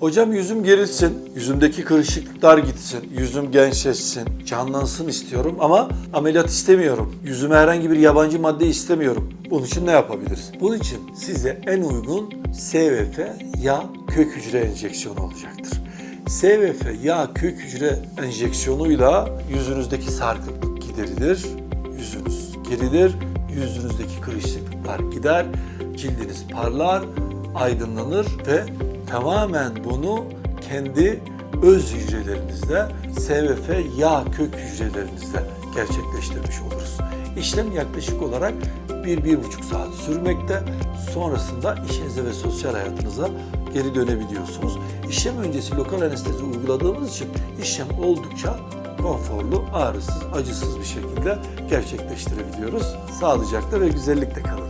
Hocam yüzüm gerilsin, yüzümdeki kırışıklıklar gitsin, yüzüm gençleşsin, canlansın istiyorum ama ameliyat istemiyorum. Yüzüme herhangi bir yabancı madde istemiyorum. Bunun için ne yapabiliriz? Bunun için size en uygun SVF yağ kök hücre enjeksiyonu olacaktır. SVF yağ kök hücre enjeksiyonuyla yüzünüzdeki sarkıklık giderilir, yüzünüz gerilir, yüzünüzdeki kırışıklıklar gider, cildiniz parlar, aydınlanır ve tamamen bunu kendi öz hücrelerinizde, SVF yağ kök hücrelerinizde gerçekleştirmiş oluruz. İşlem yaklaşık olarak 1-1,5 saat sürmekte. Sonrasında işinize ve sosyal hayatınıza geri dönebiliyorsunuz. İşlem öncesi lokal anestezi uyguladığımız için işlem oldukça konforlu, ağrısız, acısız bir şekilde gerçekleştirebiliyoruz. Sağlıcakla ve güzellikle kalın.